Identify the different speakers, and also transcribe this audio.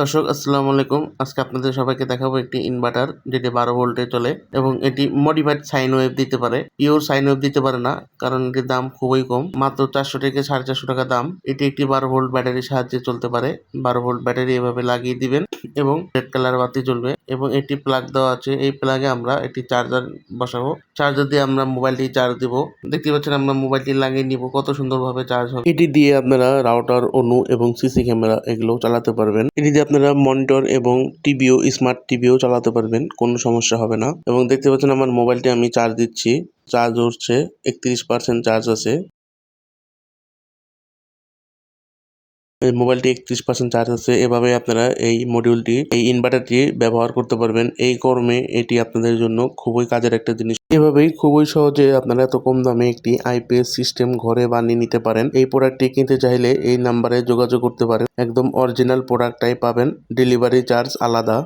Speaker 1: দর্শক, আসসালামু আলাইকুম। আজকে আপনাদের সবাইকে দেখাবো একটি ইনভার্টার যেটি বারো ভোল্টে চলে এবং এটি মডিফাইড সাইন ওয়েভ দিতে পারে। পিওর সাইন ওয়েভ দিতে পারে না, কারণ এটির দাম খুবই কম। মাত্র চারশো থেকে সাড়ে চারশো টাকা দাম। এটি একটি বারো ভোল্ট ব্যাটারির সাহায্যে চলতে পারে। বারো ভোল্ট ব্যাটারি এভাবে লাগিয়ে দিবেন এবং রেড কালার বাতি জ্বলবে এবং একটি প্লাগ দেওয়া আছে। এই প্লাগে আমরা একটি চার্জার বসাবো। চার্জার দিয়ে আমরা মোবাইলটি চার্জ দিব। দেখতে পাচ্ছেন, আমরা মোবাইলটি লাগিয়ে নিব। কত সুন্দরভাবে চার্জ হবে। এটি দিয়ে আপনারা রাউটার অনু এবং সিসি ক্যামেরা এগুলো চালাতে পারবেন। এটি দিয়ে আপনারা মনিটর এবং টিভিও, স্মার্ট টিভিও চালাতে পারবেন, কোনো সমস্যা হবে না। এবং দেখতে পাচ্ছেন আমার মোবাইলটি আমি চার্জ দিচ্ছি। চার্জ উঠছে, একত্রিশ পার্সেন্ট চার্জ আছে। মোবাইলটি একত্রিশ পার্সেন্ট চার্জ আছে। এভাবে আপনারা এই মডিউলটি এই ইনভার্টারটি ব্যবহার করতে পারবেন। এই কর্মে এটি আপনাদের জন্য খুবই কাজের একটা জিনিস। এভাবেই খুবই সহজে আপনারা এত কম দামে একটি আইপিএস সিস্টেম ঘরে বানিয়ে নিতে পারেন। এই প্রোডাক্টটি কিনতে চাইলে এই নাম্বারে যোগাযোগ করতে পারেন। একদম অরিজিনাল প্রোডাক্টটাই পাবেন। ডেলিভারি চার্জ আলাদা।